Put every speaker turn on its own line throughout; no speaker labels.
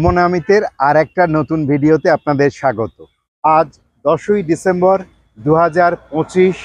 ভ্রমণামিতের আর একটা নতুন ভিডিওতে আপনাদের স্বাগত। আজ দশই ডিসেম্বর দু হাজার পঁচিশ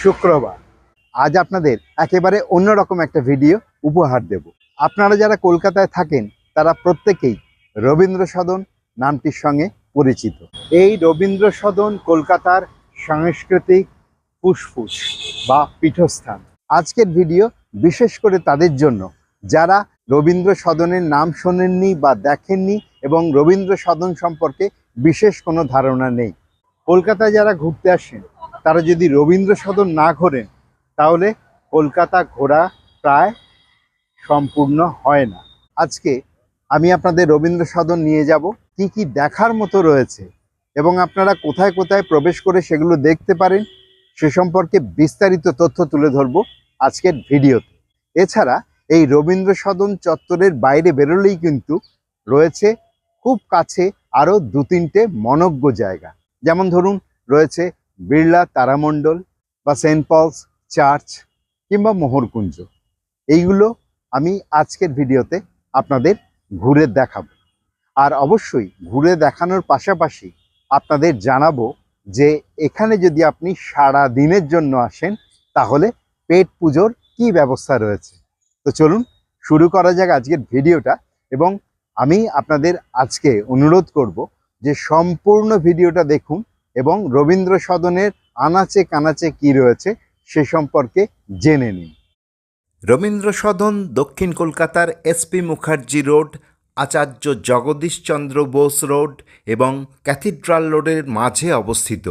শুক্রবার। আজ আপনাদের একেবারে অন্যরকম একটা ভিডিও উপহার দেব। আপনারা যারা কলকাতায় থাকেন, তারা প্রত্যেকেই রবীন্দ্র সদন নামটির সঙ্গে পরিচিত। এই রবীন্দ্র সদন কলকাতার সাংস্কৃতিক ফুসফুস বা পীঠস্থান। আজকের ভিডিও বিশেষ করে তাদের জন্য, যারা রবীন্দ্র সদনের নাম শোনেননি বা দেখেননি এবং রবীন্দ্র সদন সম্পর্কে বিশেষ কোনো ধারণা নেই। কলকাতায় যারা ঘুরতে আসেন, তারা যদি রবীন্দ্র সদন না ঘোরেন, তাহলে কলকাতা ঘোরা প্রায় সম্পূর্ণ হয় না। আজকে আমি আপনাদের রবীন্দ্র সদন নিয়ে যাব। কি কি দেখার মতো রয়েছে এবং আপনারা কোথায় কোথায় প্রবেশ করে সেগুলো দেখতে পারেন, সে সম্পর্কে বিস্তারিত তথ্য তুলে ধরব আজকের ভিডিওতে। এছাড়া এই রবীন্দ্র সদন চত্বরের বাইরে বেরোলেই কিন্তু রয়েছে খুব কাছে আরও দু তিনটে মনজ্ঞ জায়গা। যেমন ধরুন, রয়েছে বিড়লা তারামণ্ডল বা সেন্ট পলস চার্চ কিংবা মোহরকুঞ্জ। এইগুলো আমি আজকের ভিডিওতে আপনাদের ঘুরে দেখাবো। আর অবশ্যই ঘুরে দেখানোর পাশাপাশি আপনাদের জানাব যে এখানে যদি আপনি সারা দিনের জন্য আসেন, তাহলে পেট পুজোর কি ব্যবস্থা রয়েছে? তো চলুন শুরু করা যাক আজকের ভিডিওটা এবং আমি আপনাদের আজকে অনুরোধ করব যে সম্পূর্ণ ভিডিওটা দেখুন এবং রবীন্দ্র সদনের আনাচে কানাচে কি রয়েছে সে সম্পর্কে জেনে নিন।
রবীন্দ্র সদন দক্ষিণ কলকাতার SP Mukherjee road, Acharya Jagadish Chandra Bose road এবং ক্যাথিড্রাল রোডের মাঝে অবস্থিত।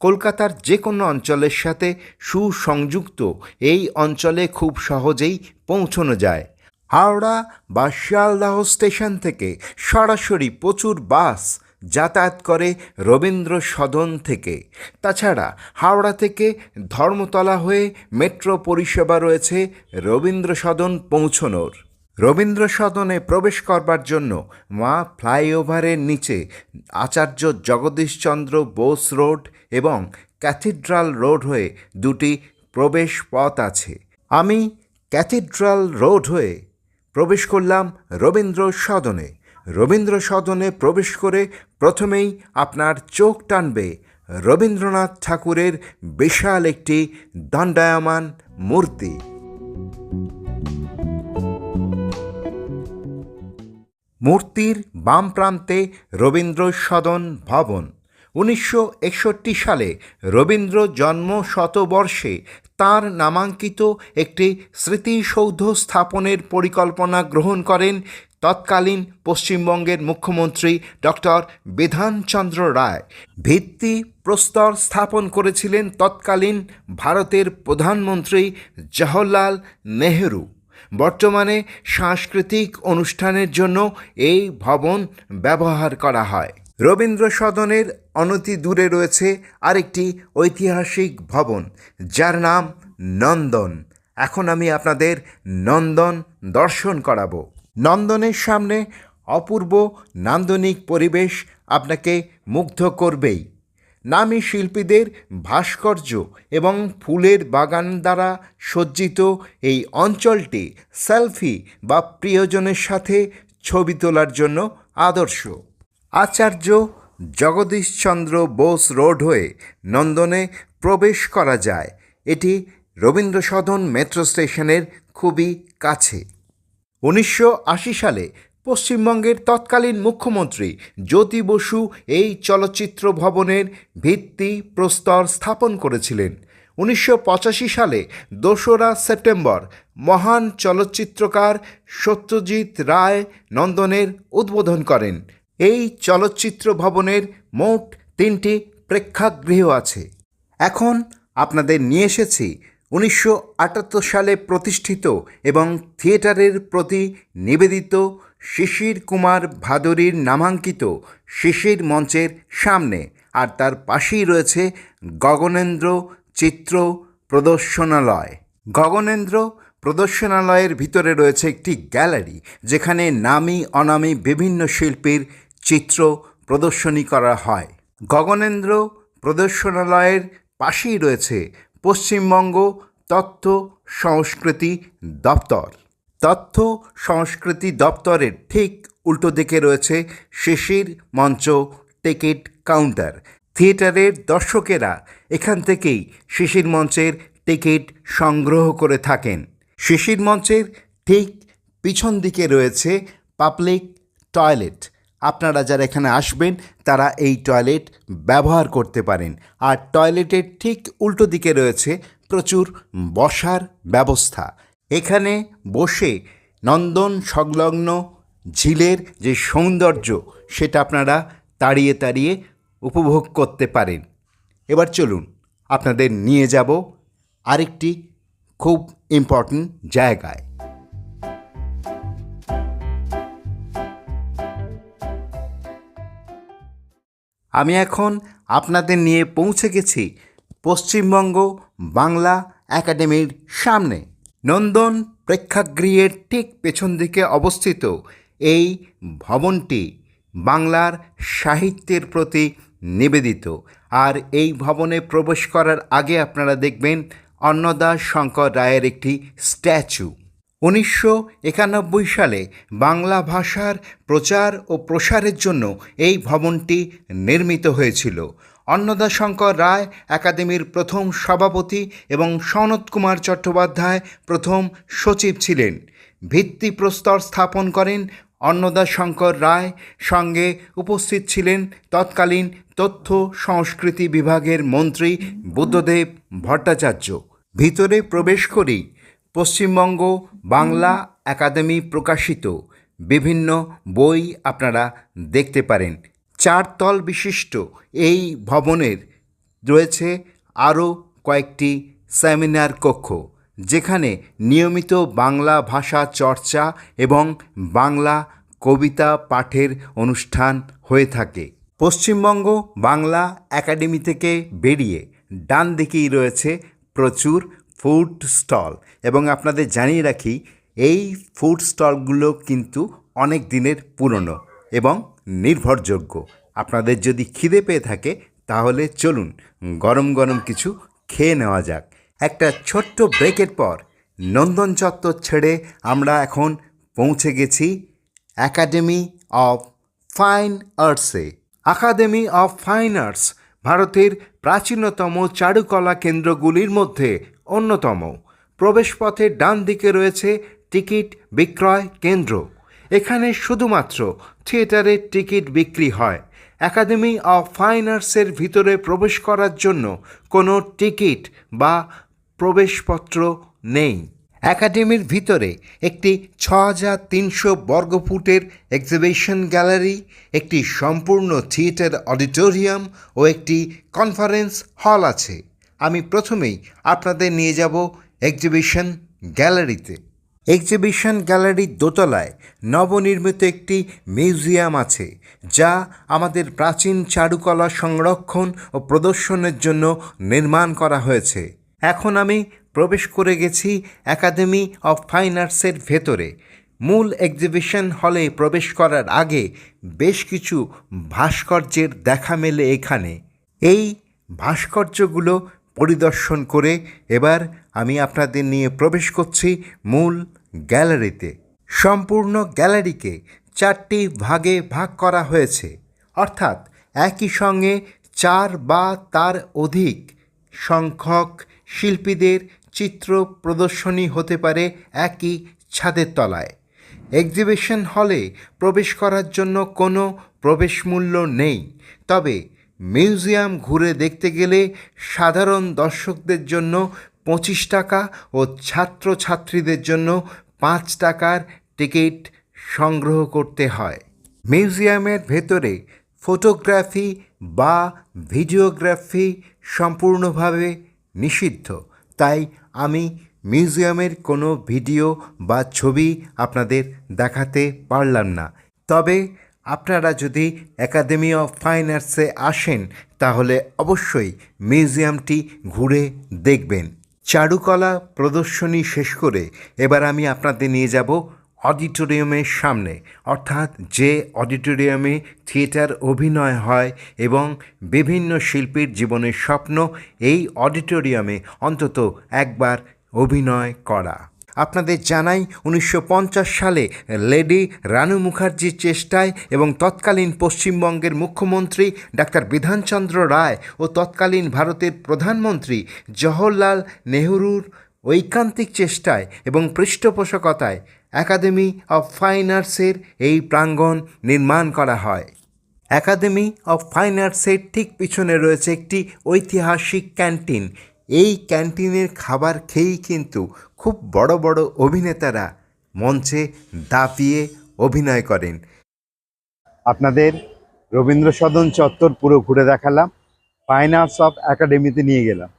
কলকাতার যে কোনো অঞ্চলের সাথে সুসংযুক্ত এই অঞ্চলে খুব সহজেই পৌঁছানো যায়। হাওড়া বা শিয়ালদাহ স্টেশন থেকে সরাসরি প্রচুর বাস যাতায়াত করে রবীন্দ্র সদন থেকে। তাছাড়া হাওড়া থেকে ধর্মতলা হয়ে মেট্রো পরিষেবা রয়েছে রবীন্দ্র সদন পৌঁছনোর। রবীন্দ্র সদনে প্রবেশ করবার জন্য মা ফ্লাইওভারের নিচে আচার্য জগদীশচন্দ্র বোস রোড এবং ক্যাথিড্রাল রোড হয়ে দুটি প্রবেশ পথ আছে। আমি ক্যাথিড্রাল রোড হয়ে প্রবেশ করলাম রবীন্দ্র সদনে রবীন্দ্র সদনে প্রবেশ করে প্রথমেই আপনার চোখ টানবে রবীন্দ্রনাথ ঠাকুরের বিশাল একটি দণ্ডায়মান মূর্তি। মূর্তির বাম প্রান্তে রবীন্দ্র সদন ভবন। উনিশশো একষট্টি সালে রবীন্দ্র জন্ম শতবর্ষে তাঁর নামাঙ্কিত একটি স্মৃতিসৌধ স্থাপনের পরিকল্পনা গ্রহণ করেন তৎকালীন পশ্চিমবঙ্গের মুখ্যমন্ত্রী ডক্টর বিধানচন্দ্র রায়। ভিত্তি প্রস্তর স্থাপন করেছিলেন তৎকালীন ভারতের প্রধানমন্ত্রী জওহরলাল নেহেরু। বর্তমানে সাংস্কৃতিক অনুষ্ঠানের জন্য এই ভবন ব্যবহার করা হয়। রবীন্দ্র সদনের অনতি দূরে রয়েছে আরেকটি ঐতিহাসিক ভবন, যার নাম নন্দন। এখন আমি আপনাদের নন্দন দর্শন করাবো। নন্দনের সামনে অপূর্ব নান্দনিক পরিবেশ আপনাকে মুগ্ধ করবেই। নামী শিল্পীদের ভাস্কর্য এবং ফুলের বাগান দ্বারা সজ্জিত এই অঞ্চলটি সেলফি বা প্রিয়জনের সাথে ছবি তোলার জন্য আদর্শ। আচার্য জগদীশচন্দ্র বোস রোড হয়ে নন্দনে প্রবেশ করা যায়। এটি রবীন্দ্র সদন মেট্রো স্টেশনের খুবই কাছে। উনিশশো আশি সালে পশ্চিমবঙ্গের তৎকালীন মুখ্যমন্ত্রী জ্যোতি বসু এই চলচ্চিত্র ভবনের ভিত্তি প্রস্তর স্থাপন করেছিলেন। উনিশশো পঁচাশি সালে দোসরা সেপ্টেম্বর মহান চলচ্চিত্রকার সত্যজিৎ রায় নন্দনের উদ্বোধন করেন। এই চলচ্চিত্র ভবনের মোট তিনটি প্রেক্ষাগৃহ আছে। এখন আপনাদের নিয়ে এসেছি উনিশশো আটাত্তর সালে প্রতিষ্ঠিত এবং থিয়েটারের প্রতি নিবেদিত শিশির কুমার ভাদুরীর নামাঙ্কিত শিশির মঞ্চের সামনে আর তার পাশেই রয়েছে গগনেন্দ্র চিত্র প্রদর্শনালয়। গগনেন্দ্র প্রদর্শনালয়ের ভিতরে রয়েছে একটি গ্যালারি যেখানে নামি অনামি বিভিন্ন শিল্পীর চিত্র প্রদর্শনী করা হয়। গগনেন্দ্র প্রদর্শনালয়ের পাশেই রয়েছে পশ্চিমবঙ্গ তথ্য সংস্কৃতি দপ্তর। তথ্য সংস্কৃতি দপ্তরের ঠিক উল্টো দিকে রয়েছে শিশির মঞ্চ, টিকিট কাউন্টার। থিয়েটারের দর্শকেরা এখান থেকেই শিশির মঞ্চের টিকিট সংগ্রহ করে থাকেন। শিশির মঞ্চের ঠিক পিছন দিকে রয়েছে পাবলিক টয়লেট। আপনারা যারা এখানে আসবেন, তারা এই টয়লেট ব্যবহার করতে পারেন। আর টয়লেটের ঠিক উল্টো দিকে রয়েছে প্রচুর বসার ব্যবস্থা। এখানে বসে নন্দন সংলগ্ন ঝিলের যে সৌন্দর্য, সেটা আপনারা তাড়িয়ে তাড়িয়ে উপভোগ করতে পারেন। এবার চলুন, আপনাদের নিয়ে যাব আরেকটি খুব ইম্পর্ট্যান্ট জায়গায়। আমি এখন আপনাদের নিয়ে পৌঁছে গেছি পশ্চিমবঙ্গ বাংলা একাডেমির সামনে। নন্দন প্রেক্ষাগৃহের ঠিক পেছন দিকে অবস্থিত। এই ভবনটি বাংলার সাহিত্যের প্রতি নিবেদিত। আর এই ভবনে প্রবেশ করার আগে আপনারা দেখবেন অন্নদাস শঙ্কর রায়ের একটি স্ট্যাচু। উনিশশো একানব্বই সালে বাংলা ভাষার প্রচার ও প্রসারের জন্য এই ভবনটি নির্মিত হয়েছিল। অন্নদাশঙ্কর রায়, একাডেমির প্রথম সভাপতি এবং সনৎ কুমার চট্টোপাধ্যায় প্রথম সচিব ছিলেন। ভিত্তিপ্রস্তর স্থাপন করেন অন্নদাশঙ্কর রায়, সঙ্গে উপস্থিত ছিলেন তৎকালীন তথ্য সংস্কৃতি বিভাগের মন্ত্রী বুদ্ধদেব ভট্টাচার্য। ভিতরে প্রবেশ করেই পশ্চিমবঙ্গ বাংলা একাডেমি প্রকাশিত। বিভিন্ন বই আপনারা দেখতে পারেন। চারতল বিশিষ্ট এই ভবনের রয়েছে আরও কয়েকটি সেমিনার কক্ষ, যেখানে নিয়মিত বাংলা ভাষা চর্চা এবং বাংলা কবিতা পাঠের অনুষ্ঠান হয়ে থাকে। পশ্চিমবঙ্গ বাংলা একাডেমি থেকে বেরিয়ে ডান দিকেই রয়েছে প্রচুর ফুড স্টল এবং আপনাদের জানিয়ে রাখি, এই ফুড স্টলগুলো কিন্তু অনেক দিনের পুরনো এবং নির্ভরযোগ্য। আপনাদের যদি খিদে পেয়ে থাকে, তাহলে চলুন গরম গরম কিছু খেয়ে নেওয়া যাক। একটা ছোট্ট ব্রেকের পর নন্দন চত্বর ছেড়ে আমরা এখন পৌঁছে গেছি অ্যাকাডেমি অফ ফাইন আর্টসে একাডেমি অফ ফাইন আর্টস ভারতের প্রাচীনতম চারুকলা কেন্দ্রগুলির মধ্যে অন্যতম। প্রবেশপথের ডান দিকে রয়েছে টিকিট বিক্রয় কেন্দ্র। এখানে শুধুমাত্র থিয়েটারের টিকিট বিক্রি হয়। একাডেমি অফ ফাইন আর্টসের ভিতরে প্রবেশ করার জন্য কোনো টিকিট বা প্রবেশপত্র নেই। একাডেমির ভিতরে একটি ছ হাজার তিনশো বর্গফুটের এক্সিবিশন গ্যালারি, একটি সম্পূর্ণ থিয়েটার অডিটোরিয়াম ও একটি কনফারেন্স হল আছে। আমি প্রথমেই আপনাদের নিয়ে যাব এক্সিবিশন গ্যালারিতে। এক্সিবিশন গ্যালারির দোতলায় নবনির্মিত একটি মিউজিয়াম আছে, যা আমাদের প্রাচীন চারুকলা সংরক্ষণ ও প্রদর্শনের জন্য নির্মাণ করা হয়েছে। এখন আমি প্রবেশ করে গেছি একাডেমি অফ ফাইন আর্টসের ভেতরে। মূল এক্সিবিশন হলে প্রবেশ করার আগে বেশ কিছু ভাস্কর্যের দেখা মেলে এখানে। এই ভাস্কর্যগুলো পরিদর্শন করে এবার আমি আপনাদের নিয়ে প্রবেশ করছি মূল গ্যালারিতে। সম্পূর্ণ গ্যালারিকে চারটি ভাগে ভাগ করা হয়েছে। অর্থাৎ একই সঙ্গে চার বা তার অধিক সংখ্যক শিল্পীদের চিত্র প্রদর্শনী হতে পারে একই ছাদের তলায়। এক্সিবিশন হলে প্রবেশ করার জন্য কোনো প্রবেশ মূল্য নেই। তবে মিউজিয়াম ঘুরে দেখতে গেলে সাধারণ দর্শকদের জন্য পঁচিশ টাকা ও ছাত্রছাত্রীদের জন্য পাঁচ টাকার টিকিট সংগ্রহ করতে হয়। মিউজিয়ামের ভেতরে ফটোগ্রাফি বা ভিডিওগ্রাফি সম্পূর্ণভাবে নিষিদ্ধ। তাই আমি মিউজিয়ামের কোনো ভিডিও বা ছবি আপনাদের দেখাতে পারলাম না। তবে আপনারা যদি একাডেমি অফ ফাইন আর্টসে আসেন, তাহলে অবশ্যই মিউজিয়ামটি ঘুরে দেখবেন। চারুকলা প্রদর্শনী শেষ করে এবার আমি আপনাদের নিয়ে যাব অডিটোরিয়ামের সামনে। অর্থাৎ যে অডিটোরিয়ামে থিয়েটার অভিনয় হয় এবং বিভিন্ন শিল্পীর জীবনের স্বপ্ন, এই অডিটোরিয়ামে অন্তত একবার অভিনয় করা। আপনাদের জানাই উনিশশো পঞ্চাশ সালে লেডি রানু মুখার্জির চেষ্টায় এবং তৎকালীন পশ্চিমবঙ্গের মুখ্যমন্ত্রী ডাক্তার বিধানচন্দ্র রায় ও তৎকালীন ভারতের প্রধানমন্ত্রী জওহরলাল নেহরুর ঐকান্তিক চেষ্টায় এবং পৃষ্ঠপোষকতায় একাডেমি অফ ফাইন আর্টসের এই প্রাঙ্গণ নির্মাণ করা হয়। একাডেমি অফ ফাইন আর্টসের ঠিক পিছনে রয়েছে একটি ঐতিহাসিক ক্যান্টিন। এই ক্যান্টিনের খাবার খেয়েই কিন্তু খুব বড় বড় অভিনেতারা মঞ্চে দাপিয়ে অভিনয় করেন।
আপনাদের রবীন্দ্র সদন চত্বর পুরো ঘুরে দেখালাম ফাইন আর্টস অফ একাডেমিতে নিয়ে গেলাম।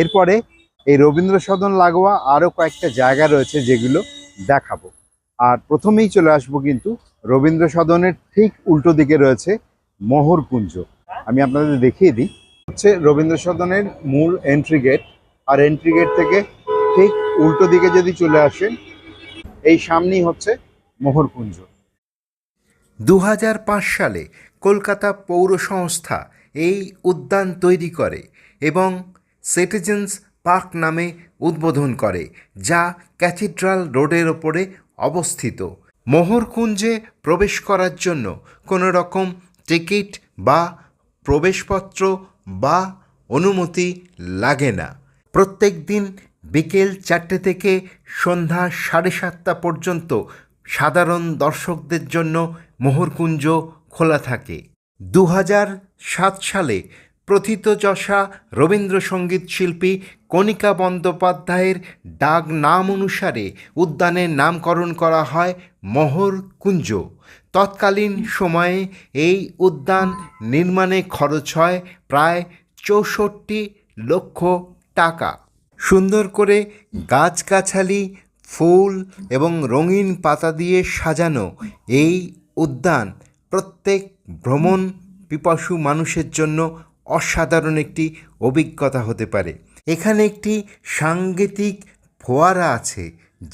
এরপরে এই রবীন্দ্র সদন লাগোয়া আরও কয়েকটা জায়গা রয়েছে যেগুলো দেখাবো। আর প্রথমেই চলে আসব কিন্তু রবীন্দ্র সদনের ঠিক উল্টো দিকে রয়েছে মোহরকুঞ্জ আমি আপনাদের দেখিয়ে দিই। হচ্ছে রবীন্দ্র সদনের মূল এন্ট্রি গেট আর এন্ট্রি গেট থেকে ঠিক উল্টো দিকে যদি চলে আসেন এই সামনেই হচ্ছে মোহরকুঞ্জ
দু হাজার পাঁচ সালে কলকাতা পৌর সংস্থা এই উদ্যান তৈরি করে এবং সিটিজেন্স পার্ক নামে উদ্বোধন করে, যা ক্যাথিড্রাল রোডের ওপরে অবস্থিত। মোহরকুঞ্জে প্রবেশ করার জন্য কোনো রকম টিকিট বা প্রবেশপত্র বা অনুমতি লাগে না। প্রত্যেক দিন বিকেল চারটে থেকে সন্ধ্যা সাড়ে সাতটা পর্যন্ত সাধারণ দর্শকদের জন্য মোহরকুঞ্জ খোলা থাকে। দু সাত সালে প্রথিতযশা রবীন্দ্রসঙ্গীত শিল্পী কণিকা বন্দ্যোপাধ্যায়ের ডাক নাম অনুসারে উদ্যানের নামকরণ করা হয় মোহরকুঞ্জ। তৎকালীন সময়ে এই উদ্যান নির্মাণে খরচ হয় প্রায় চৌষট্টি লক্ষ টাকা। সুন্দর করে গাছগাছালি, ফুল এবং রঙিন পাতা দিয়ে সাজানো এই উদ্যান প্রত্যেক ভ্রমণ পিপাসু মানুষের জন্য অসাধারণ একটি অভিজ্ঞতা হতে পারে। এখানে একটি সাংগীতিক ফোয়ারা আছে,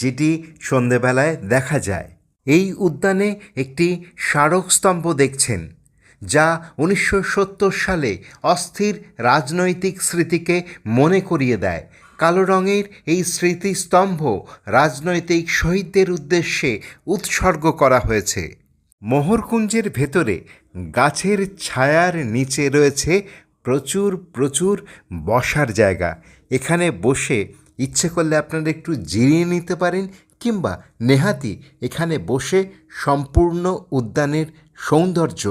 যেটি সন্ধেবেলায় দেখা যায়। এই উদ্যানে একটি স্মারকস্তম্ভ দেখছেন, যা উনিশশো সত্তর সালে অস্থির রাজনৈতিক স্মৃতিকে মনে করিয়ে দেয়। কালো রঙের এই স্মৃতিস্তম্ভ রাজনৈতিক শহীদদের উদ্দেশ্যে উৎসর্গ করা হয়েছে। মোহরকুঞ্জের ভেতরে গাছের ছায়ার নিচে রয়েছে প্রচুর প্রচুর বসার জায়গা। এখানে বসে ইচ্ছে করলে আপনারা একটু জিরিয়ে নিতে পারেন কিংবা নেহাতি এখানে বসে সম্পূর্ণ উদ্যানের সৌন্দর্য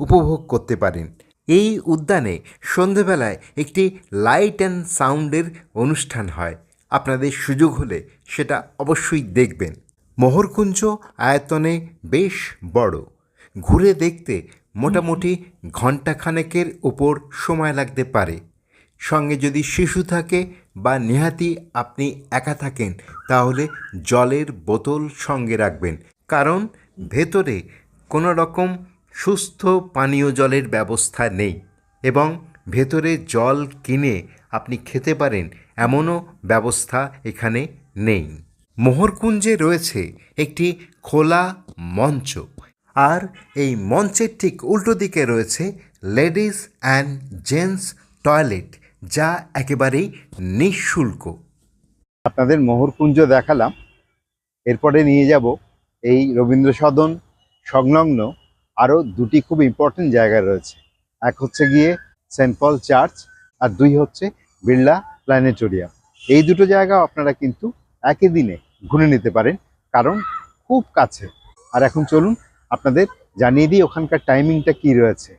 উপভোগ করতে পারেন। এই উদ্যানে সন্ধেবেলায় একটি লাইট অ্যান্ড সাউন্ডের অনুষ্ঠান হয়। আপনাদের সুযোগ হলে সেটা অবশ্যই দেখবেন। মোহরকুঞ্জ আয়তনে বেশ বড়। ঘুরে দেখতে মোটামুটি ঘণ্টাখানেকের উপর সময় লাগতে পারে। সঙ্গে যদি শিশু থাকে বা নেহাতি আপনি একা থাকেন, তাহলে জলের বোতল সঙ্গে রাখবেন। কারণ ভেতরে কোনো রকম সুস্থ পানীয় জলের ব্যবস্থা নেই এবং ভেতরে জল কিনে আপনি খেতে পারেন, এমনও ব্যবস্থা এখানে নেই। মোহরকুঞ্জে রয়েছে একটি খোলা মঞ্চ আর এই মঞ্চের ঠিক উল্টো দিকে রয়েছে লেডিস অ্যান্ড জেন্টস টয়লেট। যা একেবারেই নিঃশুল্ক।
আপনাদের মোহরকুঞ্জ দেখালাম। এরপরে নিয়ে যাব এই রবীন্দ্র সদন সংলগ্ন আরও দুটি খুব ইম্পর্টেন্ট জায়গা রয়েছে। এক হচ্ছে গিয়ে সেন্ট পল চার্চ আর দুই হচ্ছে বিড়লা প্ল্যানেটোরিয়াম। এই দুটো জায়গা আপনারা কিন্তু একই দিনে ঘুরে নিতে পারেন, কারণ খুব কাছে। আর এখন চলুন আপনাদের জানিয়ে দিই ওখানকার টাইমিংটা কি রয়েছে।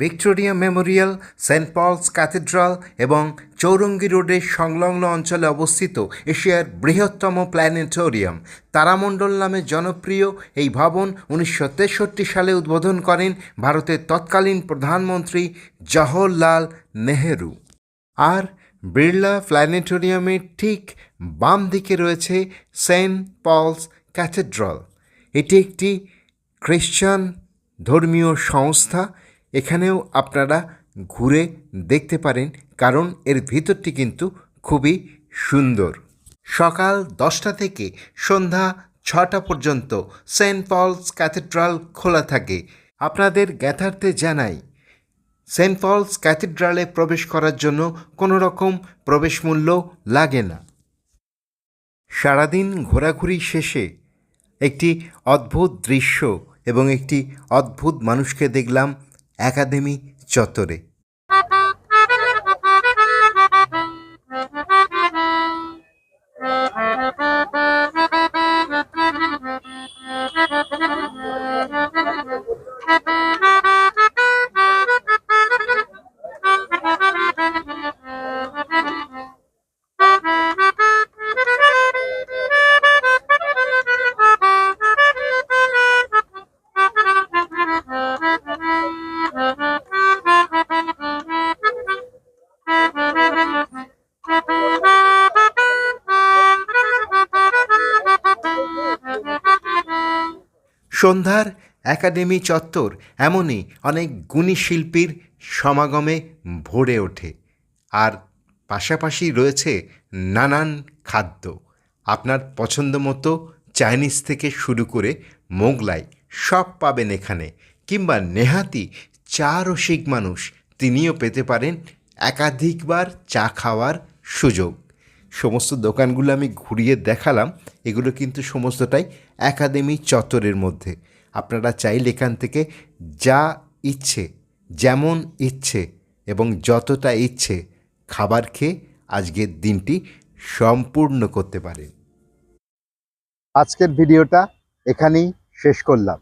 Victoria Memorial, Saint Paul's cathedral এবং চৌরঙ্গি রোডের সংলগ্ন অঞ্চলে অবস্থিত এশিয়ার বৃহত্তম প্ল্যানেটোরিয়াম। তারামণ্ডল নামে জনপ্রিয় এই ভবন উনিশশো তেষট্টি সালে উদ্বোধন করেন ভারতের তৎকালীন প্রধানমন্ত্রী জওহরলাল নেহেরু। আর বিড়লা প্ল্যানেটোরিয়ামের ঠিক বাম দিকে রয়েছে সেন্ট পলস ক্যাথেড্রাল। এটি একটি খ্রিশ্চান ধর্মীয় সংস্থা এখানেও আপনারা ঘুরে দেখতে পারেন, কারণ এর ভিতরটি কিন্তু খুবই সুন্দর। সকাল দশটা থেকে সন্ধ্যা ছটা পর্যন্ত সেন্ট পলস ক্যাথেড্রাল খোলা থাকে। আপনাদের জ্ঞাতার্থে জানাই, সেন্ট পলস ক্যাথিড্রালে প্রবেশ করার জন্য কোনো রকম প্রবেশ মূল্য লাগে না। সারাদিন ঘোরাঘুরি শেষে একটি অদ্ভুত দৃশ্য এবং একটি অদ্ভুত মানুষকে দেখলাম একাডেমি চত্বরে। সন্ধ্যার একাডেমি চত্বর এমনই অনেক গুণী শিল্পীর সমাগমে ভরে ওঠে। আর পাশাপাশি রয়েছে নানান খাদ্য। আপনার পছন্দ মতো চাইনিজ থেকে শুরু করে মোগলাই সব পাবেন এখানে। কিংবা নেহাতি চা রসিক মানুষ তিনিও পেতে পারেন একাধিকবার চা খাওয়ার সুযোগ। সমস্ত দোকানগুলো আমি ঘুরিয়ে দেখালাম। এগুলো কিন্তু সমস্তটাই একাডেমি চত্বরের মধ্যে। আপনারা চাইলে এখান থেকে যা ইচ্ছে, যেমন ইচ্ছে এবং যতটা ইচ্ছে খাবার খেয়ে আজকের দিনটি সম্পূর্ণ করতে পারেন।
আজকের ভিডিওটা এখানেই শেষ করলাম।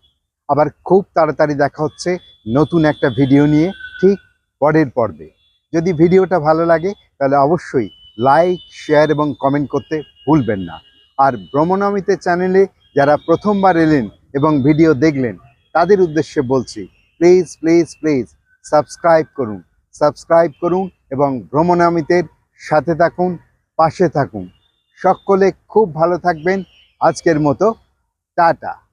আবার খুব তাড়াতাড়ি দেখা হচ্ছে নতুন একটা ভিডিও নিয়ে ঠিক পরের পর্বে। যদি ভিডিওটা ভালো লাগে তাহলে অবশ্যই লাইক, শেয়ার এবং কমেন্ট করতে ভুলবেন না। আর ভ্রমণমিতে চ্যানেলে যারা প্রথমবার এলেন এবং ভিডিও দেখলেন, তাদের উদ্দেশ্যে বলছি প্লিজ প্লিজ প্লিজ সাবস্ক্রাইব করুন। সাবস্ক্রাইব করুন এবং ভ্রমণামিতের সাথে থাকুন, পাশে থাকুন। সকলে খুব ভালো থাকবেন। আজকের মতো, টাটা।